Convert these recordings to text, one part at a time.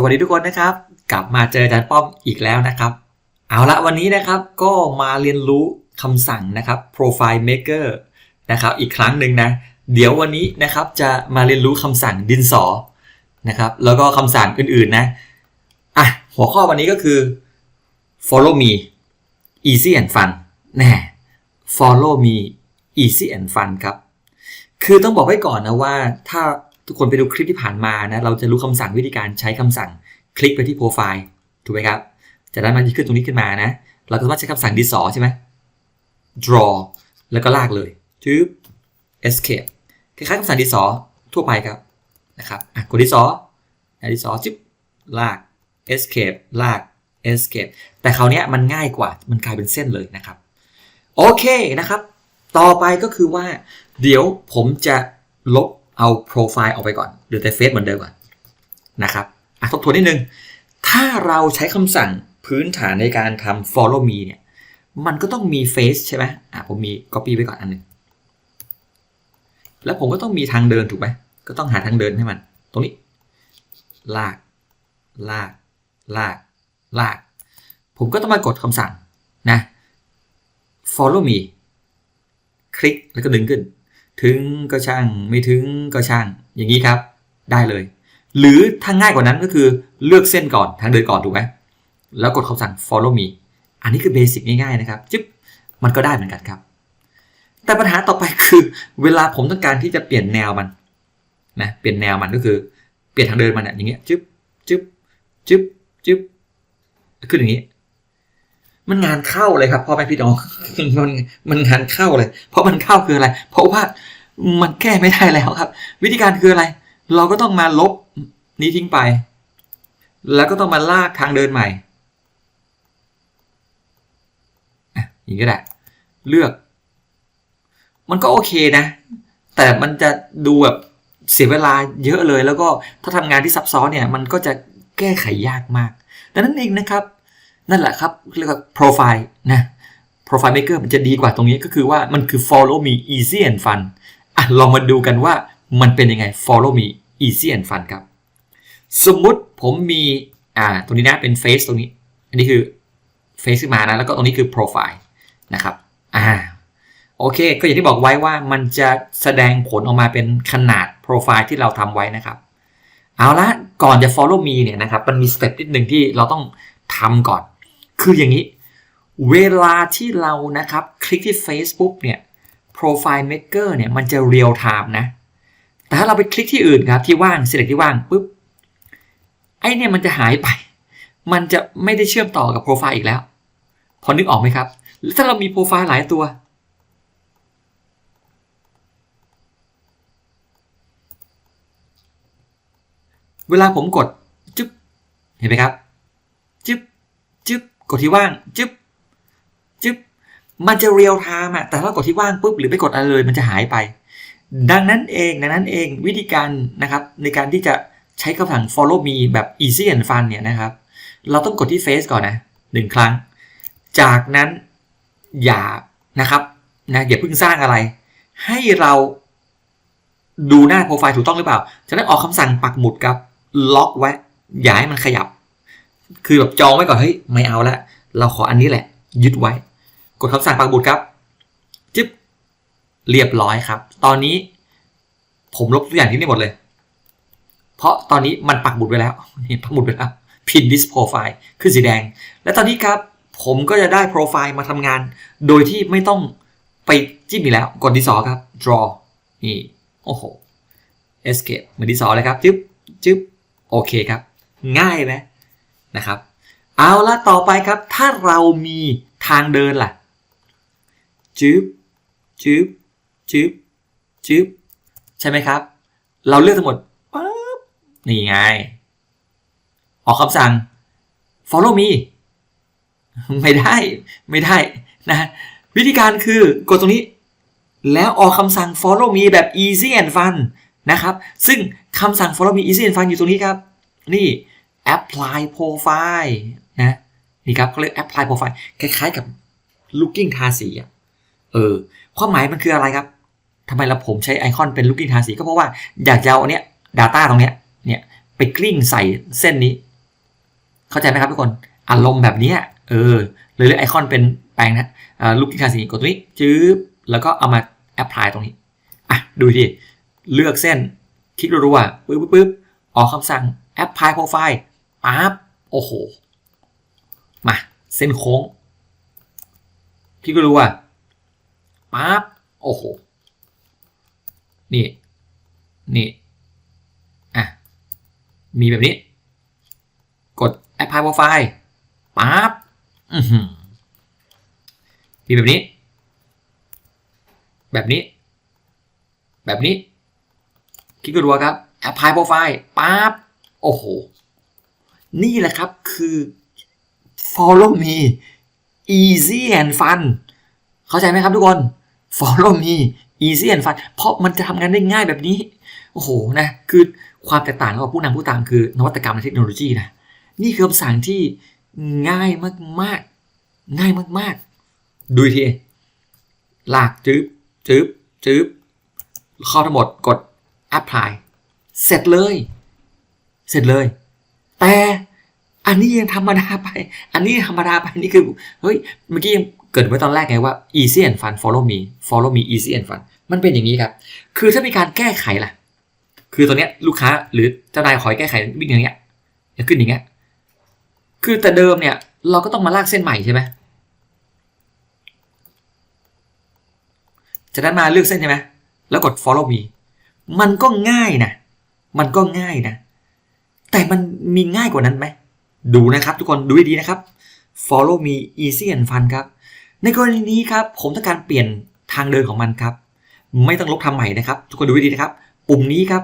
สวัสดีทุกคนนะครับ กลับมาเจออาจารย์ป้อมอีกแล้วนะครับ เอาละวันนี้นะครับก็มาเรียนรู้คำสั่งนะครับ profile maker นะครับอีกครั้งหนึ่งนะ เดี๋ยววันนี้นะครับจะมาเรียนรู้คำสั่งดินสอนะครับแล้วก็คำสั่งอื่นๆนะอะหัวข้อวันนี้ก็คือ follow me easy and fun แน่ follow me easy and fun ครับ คือต้องบอกไว้ก่อนนะว่าถ้า ทุกคนไปดูคลิปที่ผ่านมานะเราจะรู้คำสั่งวิธีการใช้คำสั่งคลิกไปที่โปรไฟล์ถูกไหมครับจากนั้นมันจะขึ้นตรงนี้ขึ้นมานะเราก็สามารถใช้คำสั่งดิสอใช่ไหม draw แล้วก็ลากเลยทึบ escape คล้ายๆคำสั่งดิสอทั่วไปครับนะครับอะกดดิสอดิสอจิ๊บลาก escape ลาก escape แต่คราวเนี้ยมันง่ายกว่ามันกลายเป็นเส้นเลยนะครับ โอเคนะครับ ต่อไปก็คือว่า เดี๋ยวผมจะลบ เอาโปรไฟล์ออกไปก่อนเหลือแต่เฟซเหมือนเดิมก่อนนะครับอะทบทวนนิดนึง ถ้าเราใช้คำสั่งพื้นฐานในการทำ follow me เนี่ย มันก็ต้องมีเฟซใช่ไหมอะผมมี copy ไว้ก่อนอันหนึ่งแล้วผมก็ต้องมีทางเดินถูกไหมก็ต้องหาทางเดินให้มัน ตรงนี้ ลาก ลาก ลาก ลาก ผมก็ต้องมากดคำสั่งนะ follow me คลิกแล้วก็ดึงขึ้น ถึงก็ช่าง ไม่ถึงก็ช่าง อย่างนี้ครับ ได้เลย หรือถ้าง่ายกว่านั้นก็คือเลือกเส้นก่อนทางเดินก่อนถูกไหมแล้วกดคำสั่ง follow me อันนี้คือเบสิกง่ายๆนะครับจิ๊บมันก็ได้เหมือนกันครับ แต่ปัญหาต่อไปคือเวลาผมต้องการที่จะเปลี่ยนแนวมันนะเปลี่ยนแนวมันก็คือเปลี่ยนทางเดินมันอย่างเงี้ยจึ๊บจึ๊บจึ๊บจึ๊บขึ้นอย่างนี้ มันงานเข้าเลยครับพ่อแม่พี่น้องมันมันงานเข้าเลย เพราะมันเข้าคืออะไร เพราะว่ามันแก้ไม่ได้แล้วครับ วิธีการคืออะไร เราก็ต้องมาลบนี้ทิ้งไป แล้วก็ต้องมาลากทางเดินใหม่อย่างนี้ก็ได้เลือก มันก็โอเคนะ แต่มันจะดูแบบเสียเวลาเยอะเลย แล้วก็ถ้าทำงานที่ซับซ้อนเนี่ย มันก็จะแก้ไขยากมาก ดังนั้นเองนะครับ นั่นแหละครับเรียกว่า profile นะ profile maker มันจะดีกว่าตรงนี้ก็คือว่ามันคือ follow me easy and fun อะลองมาดูกันว่ามันเป็นยังไง follow me easy and fun ครับ สมมุติผมมีอ่าตรงนี้นะเป็น face ตรงนี้ อันนี้คือ face ขึ้นมานะ แล้วก็ตรงนี้คือ profile นะครับอ่าโอเค ก็อย่างที่บอกไว้ว่ามันจะแสดงผลออกมาเป็นขนาด profile ที่เราทำไว้นะครับ เอาละก่อนจะ follow me เนี่ยนะครับ มันมีสเต็ปนิดหนึ่งที่เราต้องทำก่อน คืออย่างนี้ เวลาที่เรานะครับ คลิกที่ Facebook เนี่ย Profile Maker เนี่ยมันจะ real time นะ แต่ถ้าเราไปคลิกที่อื่นครับที่ว่าง select ที่ว่างปุ๊บไอเนี่ยมันจะหายไป มันจะไม่ได้เชื่อมต่อกับโปรไฟล์อีกแล้ว พอนึกออกไหมครับ ถ้าเรามีโปรไฟล์หลายตัว เวลาผมกด จึ๊บ เห็นไหมครับ จึ๊บจึ๊บ กดที่ว่างจึ๊บจึ๊บมันจะเรียลไทม์อะแต่ถ้ากดที่ว่างปุ๊บหรือไปกดอะไรเลยมันจะหายไป ดังนั้นเองดังนั้นเองวิธีการนะครับในการที่จะใช้คำสั่ง follow me แบบ easy and fun เนี่ยนะครับ เราต้องกดที่ face ก่อนนะหนึ่งครั้ง จากนั้นอย่านะครับนะอย่าเพิ่งสร้างอะไร ให้เราดูหน้าโปรไฟล์ถูกต้องหรือเปล่า จากนั้นออกคำสั่งปักหมุดกับล็อกไว้ อย่าให้มันขยับ คือแบบจองไว้ก่อนเฮ้ยไม่เอาละเราขออันนี้แหละ ยึดไว้ กดคำสั่งปักหมุดครับจิ๊บเรียบร้อยครับ ตอนนี้ ผมลบทุกอย่างที่นี่หมดเลย เพราะตอนนี้มันปักหมุดไว้แล้วนี่ปักหมุดไว้แล้ว pin this profile คือสีแดง และตอนนี้ครับผมก็จะได้โปรไฟล์มาทำงาน โดยที่ไม่ต้องไปจิ้มอีกแล้ว กดที่สอครับ draw นี่ โอ้โห escape เหมือนที่สอเลยครับ จึ๊บจึ๊บโอเคครับ ง่ายไหม นะครับ เอาละต่อไปครับ ถ้าเรามีทางเดินล่ะจึ๊บจึ๊บจึ๊บจึ๊บใช่ไหมครับ เราเลือกทั้งหมดปั๊บนี่ไง ออกคำสั่ง follow me ไม่ได้ไม่ได้นะวิธีการคือกดตรงนี้ แล้วออกคำสั่ง follow me แบบ easy and fun นะครับ ซึ่งคำสั่ง follow me easy and fun อยู่ตรงนี้ครับ นี่ apply profile นะนี่ครับเขาเรียก apply profile คล้ายๆกับ looking ทาสีอะเออความหมายมันคืออะไรครับทำไมเราผมใช้ไอคอนเป็น looking ทาสีก็เพราะว่าอยากจะเอาอันเนี้ย data ตรงเนี้ยเนี่ยไปกลิ้งใส่เส้นนี้ เข้าใจไหมครับทุกคนอารมณ์แบบนี้เออเลยเลือกไอคอนเป็นแปลงนะลูกที่ทาสีกดตรงนี้จื๊บแล้วก็เอามาแอพพลายตรงนี้อะดูทีเลือกเส้นคลิกรัวๆปึ๊บปึ๊บปึ๊บออกคำสั่ง apply profile ปั๊บโอ้โห มา เส้นโค้งคลิกรัวๆปั๊บโอ้โห นี่ นี่ อะ มีแบบนี้ กด apply profile ปั๊บอือหือมีแบบนี้ แบบนี้ แบบนี้คลิกรัวครับ apply profile ปั๊บโอ้โห นี่แหละครับคือ follow me easy and fun เข้าใจไหมครับทุกคน follow me easy and fun เพราะมันจะทำงานได้ง่ายแบบนี้ โอ้โหนะ คือความแตกต่างระหว่างผู้นำผู้ตามคือนวัตกรรมในเทคโนโลยีนะ นี่คือคำสั่งที่ง่ายมากๆ ง่ายมากๆ ดูอีกทีลากจืบจืบจืบเข้าทั้งหมดกด apply เสร็จเลย เสร็จเลย แต่อันนี้ยังธรรมดาไป อันนี้ธรรมดาไปนี่คือเฮ้ยเมื่อกี้ยังเกิดไว้ตอนแรกไงว่า easy and fun follow me follow me easy and fun มันเป็นอย่างนี้ครับ คือถ้ามีการแก้ไขล่ะ คือตัวเนี้ยลูกค้าหรือเจ้านายขอให้แก้ไขวิ่งอย่างเงี้ยจะขึ้นอย่างเงี้ย คือแต่เดิมเนี่ย เราก็ต้องมาลากเส้นใหม่ใช่ไหมจากนั้นมาเลือกเส้นใช่ไหมแล้วกด follow me มันก็ง่ายนะ มันก็ง่ายนะ แต่มันมีง่ายกว่านั้นไหม ดูนะครับทุกคนดูให้ดีนะครับ follow me easy and fun ครับ ในกรณีนี้ครับ ผมต้องการเปลี่ยนทางเดินของมันครับ ไม่ต้องลบทำใหม่นะครับ ทุกคนดูให้ดีนะครับ ปุ่มนี้ครับ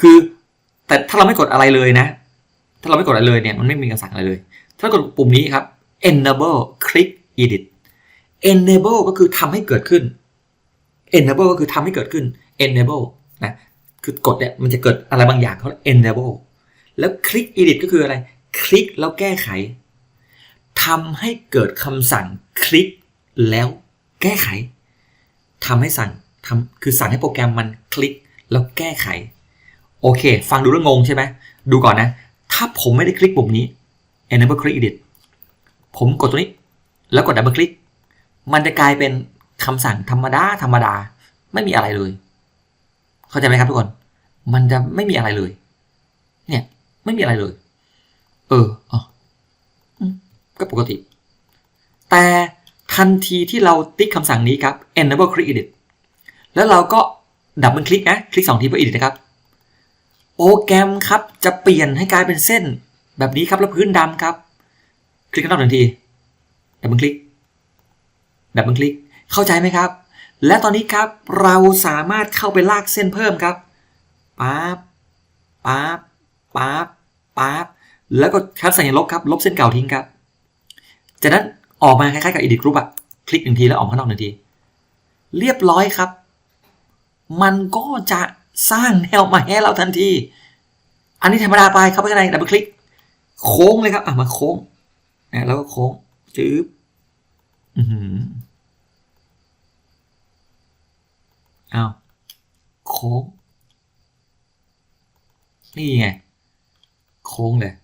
คือแต่ถ้าเราไม่กดอะไรเลยนะ ถ้าเราไม่กดอะไรเลยเนี่ยมันไม่มีคำสั่งอะไรเลย ถ้ากดปุ่มนี้ครับ enable click edit enable ก็คือทำให้เกิดขึ้น enable ก็คือทำให้เกิดขึ้น enable นะ คือกดเนี่ยมันจะเกิดอะไรบางอย่างเขา enable แล้ว click edit ก็คืออะไร คลิกแล้วแก้ไขทำให้เกิดคำสั่งคลิกแล้วแก้ไขทำให้สั่งทำคือสั่งให้โปรแกรมมันคลิกแล้วแก้ไข โอเค ฟังดูแล้วงงใช่ไหมดูก่อนนะ ถ้าผมไม่ได้คลิกปุ่มนี้ enable click edit ผมกดตัวนี้ แล้วกด double click มันจะกลายเป็นคำสั่งธรรมดาธรรมดา ไม่มีอะไรเลย เข้าใจไหมครับทุกคน มันจะไม่มีอะไรเลย เนี่ย ไม่มีอะไรเลย เอออ๋ออืมก็ปกติ แต่ทันทีที่เราติ๊กคำสั่งนี้ครับ enable click edit แล้วเราก็ดับเบิลคลิกนะ คลิกสองทีเพื่อ edit นะครับ โปรแกรมครับจะเปลี่ยนให้กลายเป็นเส้น แบบนี้ครับแล้วพื้นดำครับ คลิกข้างนอกหนึ่งที ดับเบิลคลิก ดับเบิลคลิก เข้าใจไหมครับ และตอนนี้ครับเราสามารถเข้าไปลากเส้นเพิ่มครับปั๊บปั๊บปั๊บปั๊บแล้วก็คัดสัญลักษณ์ครับลบเส้นเก่าทิ้งครับ จากนั้นออกมาคล้ายๆกับ edit group อะคลิกหนึ่งทีแล้วออกข้างนอกหนึ่งที เรียบร้อยครับ มันก็จะสร้างแนวม่ให้เราทันที อันนี้ธรรมดาไปเข้าไปข้างในดับเบิลคลิก โค้งเลยครับ อะมาโค้งนะแล้วก็โค้งจื๊บอือหือ อ้าวโค้ง นี่ไง โค้งเลย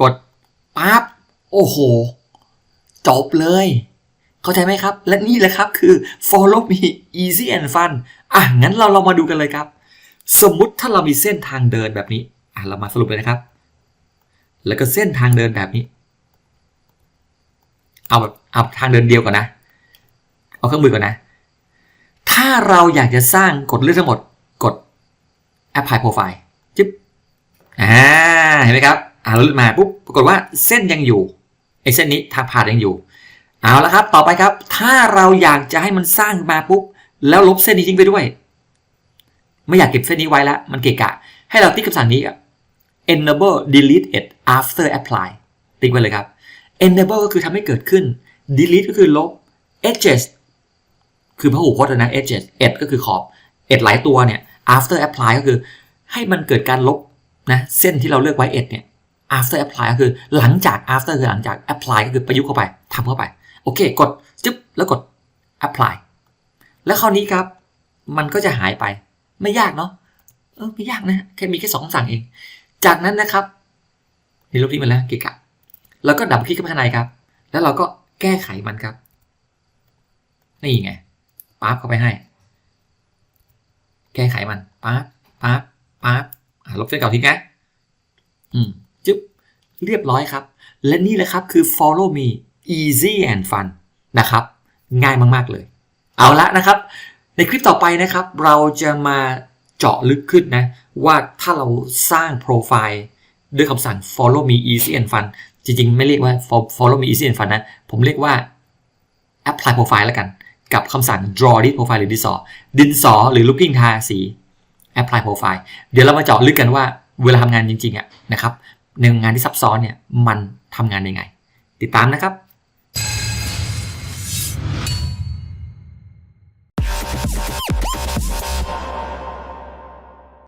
กดปั๊บ โอ้โห จบเลย เข้าใจไหมครับ และนี่แหละครับคือ follow me easy and fun อะ งั้นเราเรามาดูกันเลยครับ สมมุติถ้าเรามีเส้นทางเดินแบบนี้ อะ เรามาสรุปเลยนะครับ แล้วก็เส้นทางเดินแบบนี้ เอาแบบเอาทางเดินเดียวก่อนนะ เอาเครื่องมือก่อนนะ ถ้าเราอยากจะสร้างกดเลือกทั้งหมดกด apply profile จิ๊บอ่าเห็นไหมครับอ่าเราเลือกมาปุ๊บปรากฏว่าเส้นยังอยู่ไอ้เส้นนี้ทางผ่านยังอยู่เอาละครับ ต่อไปครับ ถ้าเราอยากจะให้มันสร้างมาปุ๊บแล้วลบเส้นนี้ทิ้งไปด้วย ไม่อยากเก็บเส้นนี้ไว้แล้วมันเกะกะ ให้เราติ๊กคำสั่งนี้ enable delete it after apply ติ๊กไว้เลยครับ enable ก็คือทำให้เกิดขึ้น delete ก็คือลบ edges คือพหูพจน์นะ edge ed ก็คือขอบ ed หลายตัวเนี่ย after apply ก็คือให้มันเกิดการลบนะเส้นที่เราเลือกไว้ ed เนี่ย after apply ก็คือหลังจาก after คือหลังจาก apply ก็คือประยุกต์เข้าไปทำเข้าไป โอเค กดจึ๊บแล้วกด apply แล้วคราวนี้ครับ มันก็จะหายไปไม่ยากเนาะเออไม่ยากนะแค่มีแค่สองคำสั่งเอง จากนั้นนะครับนี่ลบทิ้งไปแล้วเกะกะแล้วก็ดับคลิกเข้าไปข้างในครับ แล้วเราก็แก้ไขมันครับ นี่ไง ปั๊บเข้าไปให้ แก้ไขมันปั๊บปั๊บปั๊บลบเส้นเก่าทิ้งนะอืมจึ๊บเรียบร้อยครับ และนี่แหละครับคือ follow me easy and fun นะครับ ง่ายมาก ๆ เลย เอาละนะครับ ในคลิปต่อไปนะครับ เราจะมาเจาะลึกขึ้นนะ ว่าถ้าเราสร้างโปรไฟล์ด้วยคำสั่ง follow me easy and fun จริง ๆ ไม่เรียกว่า follow me easy and fun นะ ผมเรียกว่า apply profile แล้วกัน กับคำสั่ง draw this profile หรือดินสอดินสอหรือ looking ทาสี apply profile เดี๋ยวเรามาเจาะลึกกันว่าเวลาทำงานจริงๆอะนะครับในงานที่ซับซ้อนเนี่ยมันทำงานยังไง ติดตามนะครับ